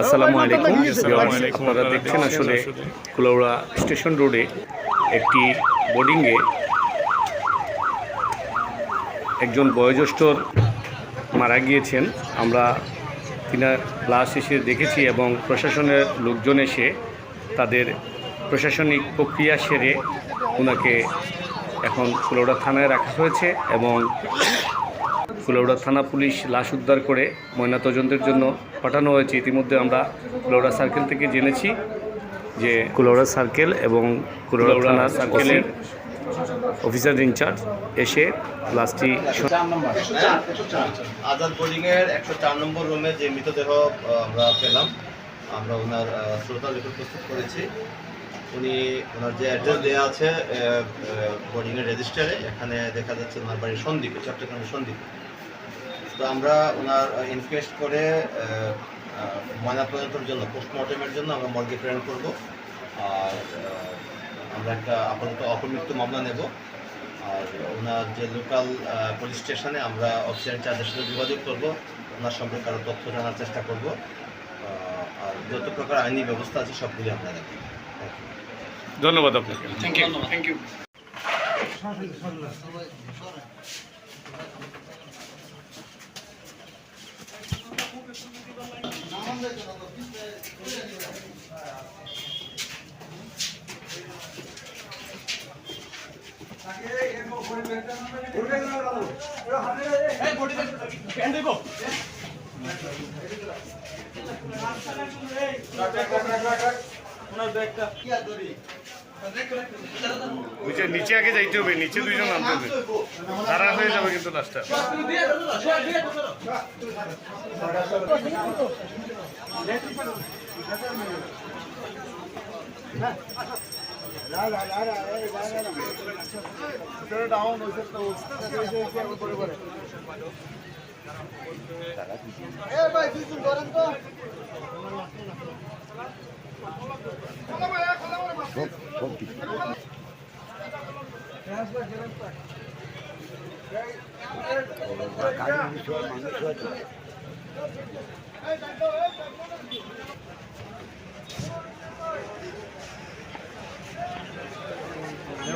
আসসালামু আলাইকুম। আপনারা দেখছেন আসলে কুলাউড়া স্টেশন রোডে একটি বোর্ডিংয়ে একজন বয়োজ্যেষ্ঠর মারা গিয়েছেন। আমরা তিনার লাশ এসে দেখেছি এবং প্রশাসনের লোকজন এসে তাদের প্রশাসনিক প্রক্রিয়া সেরে ওনাকে এখন কুলাউড়া থানায় রাখা হয়েছে এবং ফুলৌড়া থানা পুলিশ লাশ উদ্ধার করে ময়নাতদন্তের জন্য পাঠানো হয়েছে। ইতিমধ্যে আমরা কুলৌড়া সার্কেল থেকে জেনেছি যে কুলৌড়া সার্কেল এবং কুলৌড়া থানা সার্কেলের অফিসার ইনচার্জ এসে লাশটি স- আজাদ বোর্ডিং এর একশো চার নম্বর রুমে যে মৃতদেহ আমরা পেলাম আমরা ওনার শ্রোতা রিপোর্ট প্রস্তুত করেছি। উনি ওনার যে অ্যাড্রেস দেওয়া আছে বোর্ডিংয়ের রেজিস্টারে এখানে দেখা যাচ্ছে ওনার বাড়ি সন্দ্বীপে চট্টগ্রামের সন্দ্বীপে। তো আমরা ওনার ইনভেস্ট করে ময়নাতদন্তের জন্য পোস্টমর্টমের জন্য আমরা মর্গে প্রেরণ করব। আর আমরা একটা আপাতত অপমৃত্যু মামলা নেব। আর ওনার যে লোকাল পুলিশ স্টেশনে আমরা অফিসার ইনচার্জের সাথে যোগাযোগ করব। ওনার সম্পর্কে আরও তথ্য জানার চেষ্টা করব। আর যত প্রকার আইনি ব্যবস্থা আছে সবগুলি আমরা রাখি ধন্যবাদ আপনাকে। নিচে নিচে আগে যাইতে হবে নিচে দুইজন নামতে হবে। তারা হয়ে যাবে কিন্তু দেখি দেখি